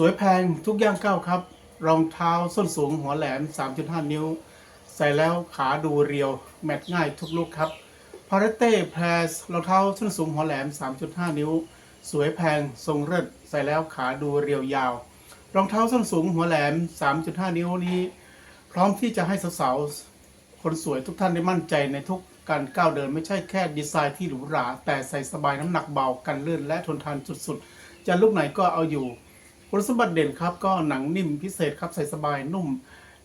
สวยแพงทุกย่างก้าวครับ รองเท้าส้นสูงหัวแหลม 3.5 นิ้ว ใส่แล้วขาดูเรียว แมทง่ายทุกลุกครับพาราเต้แพรสรองเท้าส้นสูงหัวแหลม 3.5 นิ้ว สวยแพงทรงเลิศใส่แล้วขาดูเรียวยาว รองเท้าส้นสูงหัวแหลม 3.5 นิ้วนี้ พร้อมที่จะให้สาวๆคนสวยทุกท่านได้มั่นใจในทุกการก้าวเดินไม่ใช่แค่ดีไซน์ที่หรูหรา แต่ใส่สบายน้ำหนักเบากันลื่นและทนทานสุดๆ จะลุกไหนก็เอาอยู่ คุณสมบัติเด่นครับก็หนังนิ่มพิเศษครับใส่สบายนุ่ม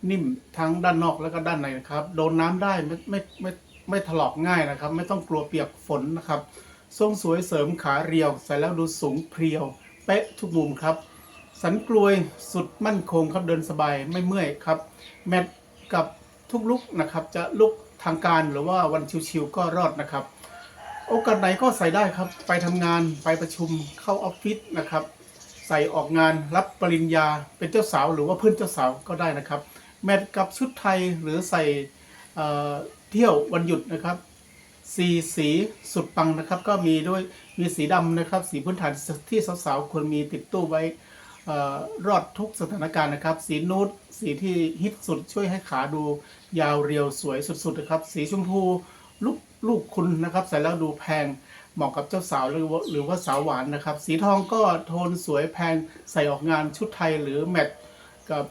นิ่มทั้งด้านนอกและก็ด้านในนะครับ โดนน้ำได้ไม่ไม่ไม่ไม่ถลอกง่ายนะครับ ไม่ต้องกลัวเปียกฝนนะครับทรงสวยเสริมขาเรียว ใส่แล้วดูสูงเพรียวเป๊ะทุกมุมครับ สันกลวยสุดมั่นคงครับเดินสบายไม่เมื่อยครับ แมทกับทุกลุกนะครับจะลุกทางการหรือว่าวันชิวๆก็รอดนะครับ โอกาสไหนก็ใส่ได้ครับ ไปทำงานไปประชุมเข้าออฟฟิศนะครับ ใส่ออกงานรับปริญญาเป็นเจ้าสาวหรือว่าเพื่อนเจ้าสาวก็ได้นะครับ แมทกับชุดไทยหรือใส่เที่ยววันหยุดนะครับสีสีสุดปังนะครับ ก็มีด้วยมีสีดำนะครับ สีพื้นฐานที่สาวๆควรมีติดตู้ไว้อรอดทุกสถานการณ์นะครับ สีนูดสีที่ฮิตสุดช่วยให้ขาดูยาวเรียวสวยสุดๆนะครับ สีชมพู ลูกลูกคุณนะครับใส่แล้วดูแพงเหมาะกับเจ้าสาวหรือว่าหรือว่าสาวหวานนะครับ สีทองก็โทนสวยแพงใส่ออกงานชุดไทยหรือแมทกับ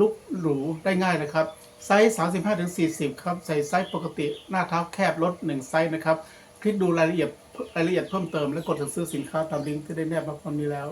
ลุกหรูได้ง่ายนะครับ ไซส์35ถึง40 ครับ ใส่ไซส์ปกติหน้าเท้าแคบลด 1 ไซส์นะครับ คลิกดูรายละเอียดรายละเอียดเพิ่มเติมและกดสั่งซื้อสินค้าตามลิงก์ที่ได้แนบมาพร้อมนี้แล้ว